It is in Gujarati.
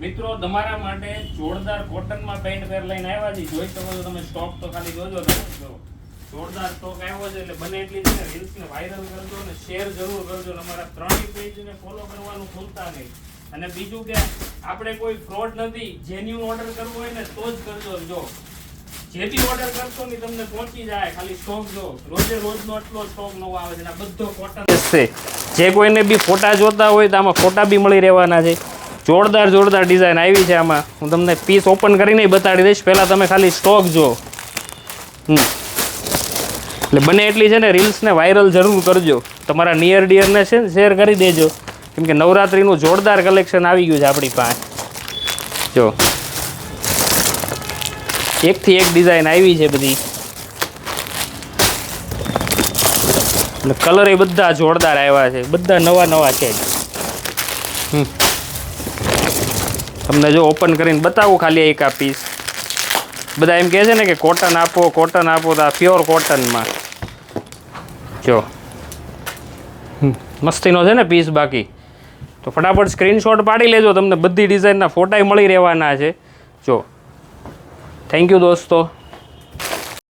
મિત્રો, તમારા માટે જોરદાર કોટનમાં પેન્ટ પેર લઈને આવ્યા છે જોઈ શકો છો તમે સ્ટોક તો ખાલી જોજો તમે જોરદાર સ્ટોક આવ્યો છે, એટલે બને એટલી છે ને રીલ્સ ને વાયરલ કરજો અને શેર જરૂર કરજો અમારા ત્રણેય પેજ ને ફોલો કરવાનું ભૂલતા નહીં. અને બીજું કે, આપણે કોઈ ફ્રોડ નથી જેન્યુન ઓર્ડર કરવો હોય ને તો જ કરજો. જો, જે બી ઓર્ડર કરશો ને તમને પહોંચી જાય. ખાલી સ્ટોક જો, રોજે રોજનો આટલો સ્ટોક નવો આવે છે આ બધો કોટન છે જે કોઈને બી ફોટા જોતા હોય તો આમાં ફોટા બી મળી રહેવાના છે. જોરદાર જોરદાર ડિઝાઇન આવી છે આમાં. હું તમને પીસ ઓપન કરીને બતાડી દઈશ. પહેલાં તમે ખાલી સ્ટોક જો હમ. એટલે બને એટલી છે ને રીલ્સને વાયરલ જરૂર કરજો. તમારા નિયર ડિયરને છે ને શેર કરી દેજો. કેમ કે નવરાત્રિનું જોરદાર કલેક્શન આવી ગયું છે આપણી પાસે. જો. એકથી એક ડિઝાઇન આવી છે બધી. અને કલર એ બધા જોરદાર આવ્યા છે. બધા નવા નવા છે. હમ. તમને જો ઓપન કરીને બતાવું ખાલી એક આ પીસ બધા એમ કહે છે ને કે કોટન આપો કોટન આપો તો આ પ્યોર કોટનમાં જો. મસ્તીનો છે ને પીસ બાકી. તો ફટાફટ સ્ક્રીનશોટ પાડી લેજો, તમને બધી ડિઝાઇનના ફોટાય મળી રહેવાના છે. જો. થેન્ક યુ દોસ્તો.